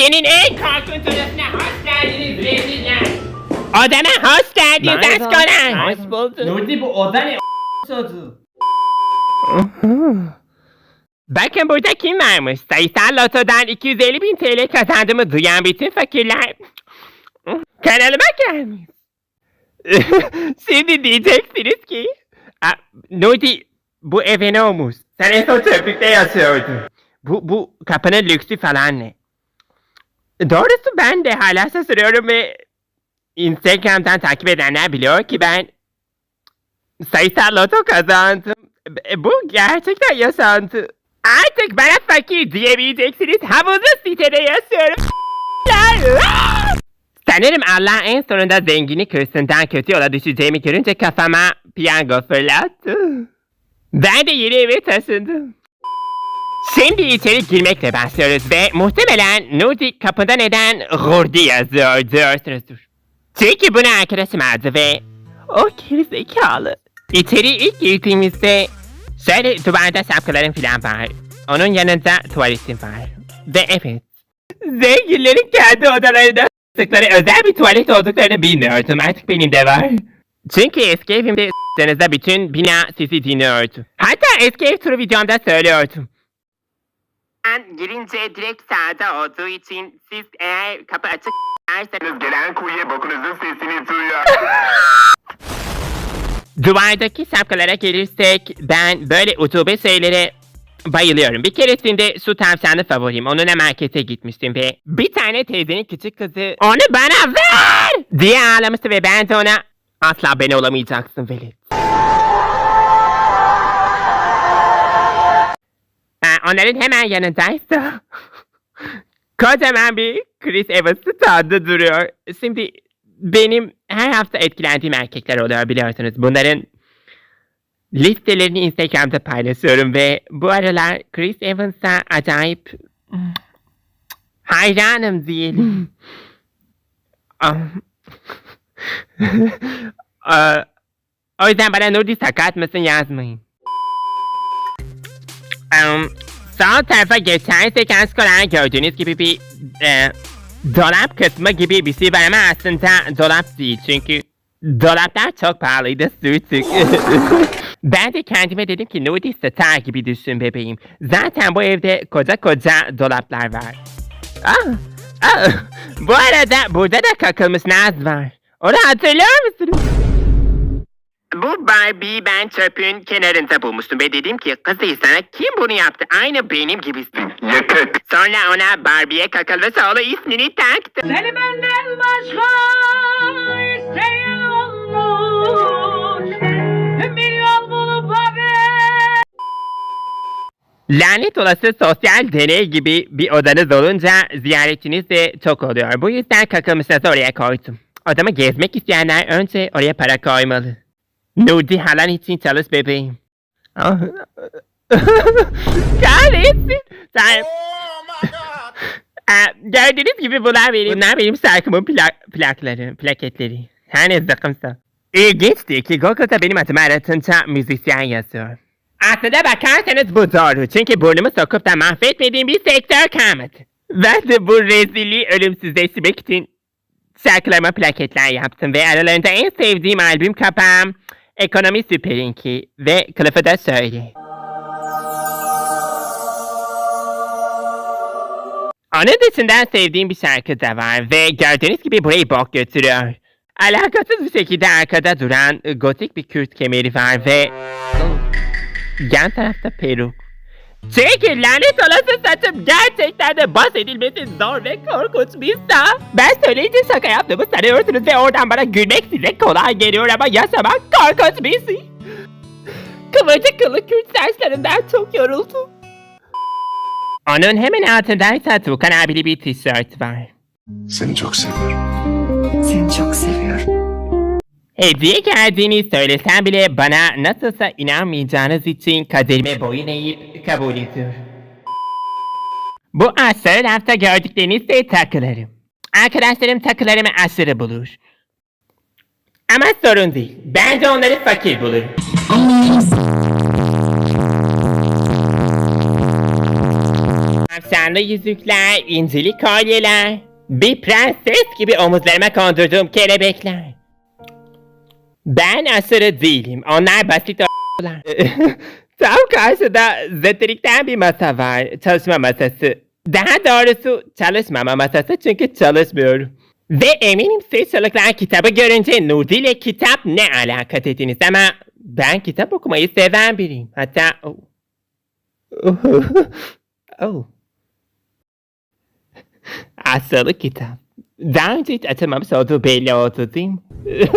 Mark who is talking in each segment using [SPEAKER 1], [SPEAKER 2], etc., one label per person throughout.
[SPEAKER 1] Türkiye'nin en korkunç odasına hoş geldiniz reziller. Odama hoş geldiniz askolar. Hoş bulduk.
[SPEAKER 2] Nurdi bu oda ne?
[SPEAKER 1] Bakın burada kim varmış? Sayısal lotodan 250 bin TL kazandığımı duyan bütün fakirler kanalıma gelmiş. Şimdi diyeceksiniz ki "Aa, Nudi bu eve ne olmuş? Sen en son çöplükte yatıyordun. Bu, bu kapının lüksü falan ne? Doğrusu ben de hala şaşırıyorum ve Instagram'dan takip edenler biliyor ki ben sayısal loto kazandım. E, Bu gerçekten yaşantı. Artık bana fakir diyemeyeceksiniz. Havuzlu sitede yaşıyorum. Sanırım Allah en sonunda zengini kırsından kötü yola düşeceğimi görünce kafama piyango fırlattı. Ben de yeni eve taşındım. Şimdi içeri girmekle başlıyoruz ve muhtemelen Nudi kapında neden Rurdi yazıyor diyorsunuzdur. Çünkü bunu arkadaşım aldı ve o gerizekalı. İçeri ilk girdiğimizde şöyle duvarda şapkaların falan var. Onun yanında tuvaletim var. Ve evet. Zenginlerin kendi odalarında sıkları özel bir tuvalet olduklarını bilmiyordum. Artık benim de var. Çünkü eski evimde s**tığınızda bütün bina sizi dinliyordu. Hatta eski ev turu videomda söylüyordum. Ben girince direkt sağda olduğu için siz eğer kapı açık derseniz
[SPEAKER 3] Gelen kuyuya bokunuzun sesini duyuyor.
[SPEAKER 1] Duvardaki şapkalara gelirsek ben böyle utube şeylere bayılıyorum. Bir keresinde su tavşanı favorim. Onunla markete gitmiştim ve bir tane teyzenin küçük kızı onu bana ver diye ağlamıştı ve ben de ona asla ben olamayacaksın velet. Onların hemen yanındaysa kocaman bir Chris Evans'ı tadı duruyor. Şimdi benim her hafta etkilendiğim erkekler oluyor biliyorsunuz. Bunların listelerini Instagram'da paylaşıyorum ve bu aralar Chris Evans'a acayip hayranım diyelim. Ah. Aa, o yüzden bana Nurdi sakat mısın yazmayın. Um, sağ tarafa geçersek askolar gördüğünüz gibi bir e, dolap kısmı gibi bir şey var ama aslında dolap değil çünkü dolaplar çok pahalıydı sürtük. ben de kendime dedim ki Nudi Star gibi düşün bebeğim. Zaten bu evde koca koca dolaplar var. Ah, ah, bu arada burada da kakılmış Naz var. Onu hatırlıyor musunuz? Bu Barbie'yi ben çöpün kenarında bulmuştum ve dedim ki kızı sana kim bunu yaptı? Aynı benim gibisin.
[SPEAKER 3] Yakıt.
[SPEAKER 1] Sonra ona Barbie'ye kakalı oğlu ismini taktı.
[SPEAKER 4] Seni benden başka isteyen olmuş Bir yol bulup abi
[SPEAKER 1] Lanet olası sosyal deney gibi bir odanız olunca ziyaretçiniz de çok oluyor. Bu yüzden kakılmışınızı oraya koydum. Odamı gezmek isteyenler önce oraya para koymalı. Nudi halan için çalış bebeğim. Ah. Kahretsin. Sen... Aa, gördüğünüz gibi bunlar benim, bunlar benim şarkımın plak, plakları, plaketleri. Her ne zakımsa. İlginçti ki Google'da benim adımı aratınca müzisyen yazıyor. Aslında bakarsanız bu doğru. Çünkü burnumu sokup da mahvetmediğim bir sektör kalmadı. Ben de bu rezilliği ölümsüzleştirmek için şarkılarıma plaketler yaptım ve aralarında en sevdiğim albüm kapağım Ekonomi Süperinki ve kılıfı da söyle. Dışında sevdiğim bir şarkı da var ve gördüğünüz gibi burayı bok götürüyor. Alakasız bir şekilde arkada duran gotik bir Kürt kemeri var ve... Yan tarafta peruk. Çünkü lanet olası saçım gerçekten de bahsedilmesi zor ve sağ. Ben söyleyince şaka yaptığımı sanıyorsunuz ve oradan bana gülmek size kolay geliyor ama yaşamak şey. Kıvırcık kıllı Kürt saçlarından çok yoruldum. Onun hemen altındaysa Tukan abili bir tişört var.
[SPEAKER 3] Seni çok seviyorum.
[SPEAKER 5] Seni çok seviyorum.
[SPEAKER 1] Hediye geldiğini söylesem bile bana nasılsa inanmayacağınız için kaderime boyun eğip kabul ediyorum. Bu aşağı rafta gördükleriniz de takılarım. Arkadaşlarım takılarımı aşırı bulur. Ama sorun değil. Ben de onları fakir bulurum. Nişanlı yüzükler, incili kolyeler. Bir prenses gibi omuzlarıma kondurduğum kelebekler. Ben aşırı değilim. Onlar basit o**lar. Tam karşıda zeterikten bir masa var. Çalışma masası. Daha doğrusu çalışmama masası çünkü çalışmıyorum. Ve eminim siz çocuklar kitabı görünce Nudi ile kitap ne alaka dediniz ama ben kitap okumayı seven biriyim. Hatta... Oh. oh. Asılı kitap. Daha önce hiç açılmamış olduğu belli oldu değil mi?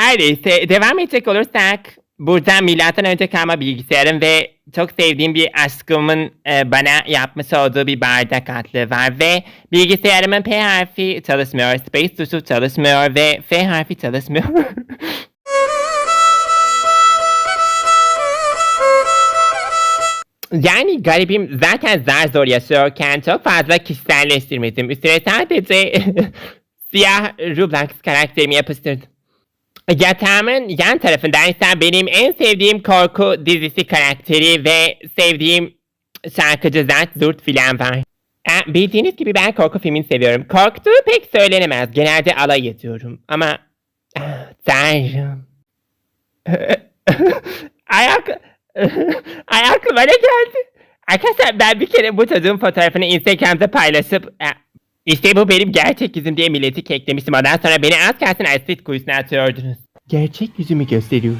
[SPEAKER 1] Her neyse devam edecek olursak burada milattan önce kalma bilgisayarım ve çok sevdiğim bir aşkımın e, bana yapmış olduğu bir bardak atlı var ve bilgisayarımın P harfi çalışmıyor, space tuşu çalışmıyor ve F harfi çalışmıyor. Yani garibim zaten zar zor yaşıyorken çok fazla kişiselleştirmedim. Üstüne sadece siyah Roblox karakterimi yapıştırdım. Yatağımın yan tarafında ise benim en sevdiğim korku dizisi karakteri ve sevdiğim şarkıcı Zart Zurt filan var. E, bildiğiniz gibi ben korku filmini seviyorum. Korktuğu pek söylenemez. Genelde alay ediyorum. Ama ah, tanrım. Ayak... Ay aklıma ne geldi? Arkadaşlar ben bir kere bu çocuğun fotoğrafını Instagram'da paylaşıp e, işte bu benim gerçek yüzüm diye milleti keklemiştim. Ondan sonra beni az kalsın asit kuyusuna atıyordunuz. Gerçek yüzümü gösteriyor.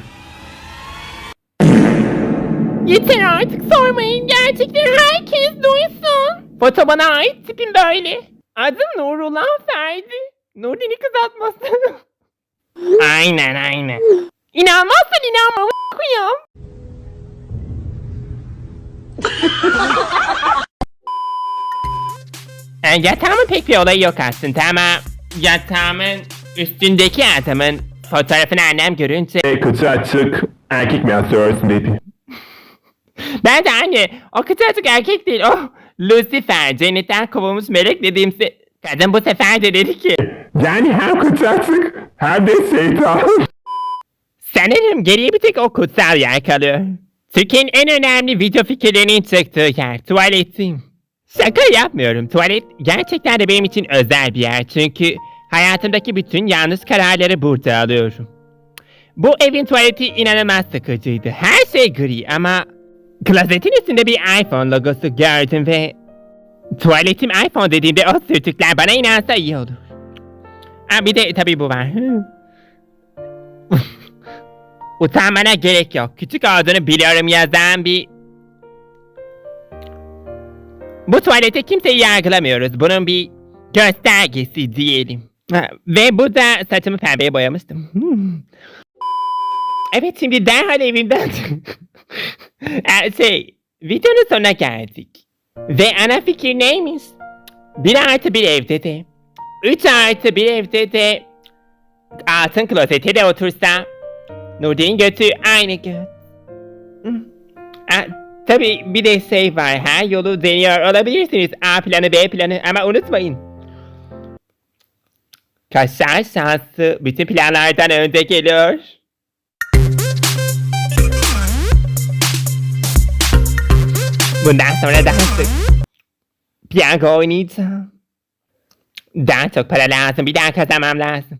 [SPEAKER 1] Yeter artık sormayın. Gerçekten herkes duysun. Foto bana ait tipim böyle. Adım Nurullah Ferdi. Nuri'ni kızartması. aynen aynen. İnanmazsan inanma koyam. Yani yatağımın pek bir olayı yok aslında ama yatağımın üstündeki adamın fotoğrafını annem görünce
[SPEAKER 3] Kötü açık. Erkek mi asıyorsun dedi.
[SPEAKER 1] ben de anne o kız artık erkek değil o Lucifer cennetten kovulmuş melek dediğimse kadın bu sefer de dedi ki
[SPEAKER 3] Yani hem kötü açık hem de şeytan.
[SPEAKER 1] sanırım geriye bir tek o kutsal yer kalıyor. Türkiye'nin en önemli video fikirlerinin çıktığı yer tuvaletim. Şaka yapmıyorum. Tuvalet gerçekten de benim için özel bir yer. Çünkü hayatımdaki bütün yanlış kararları burada alıyorum. Bu evin tuvaleti inanılmaz sıkıcıydı. Her şey gri ama klozetin üstünde bir iPhone logosu gördüm ve tuvaletim iPhone dediğimde o sürtükler bana inansa iyi olur. Ha, bir de tabii bu var. Utanmana gerek yok. Küçük olduğunu biliyorum yazan bir bu tuvalete kimseyi yargılamıyoruz. Bunun bir göstergesi diyelim. Ve bu da saçımı pembeye boyamıştım. Hmm. Evet şimdi derhal evimden... Ee, şey, videonun sonuna geldik. Ve ana fikir neymiş? Bir artı bir evde de, üç artı bir evde de, altın klozete de otursa, Nurdi'nin götü aynı göt. Aa, Tabii bir de şey var. Her yolu deniyor olabilirsiniz. A planı B planı ama unutmayın. Kaşar şansı bütün planlardan önde geliyor. Bundan sonra daha sık piyango oynayacağım. Daha çok para lazım. Bir daha kazanmam lazım.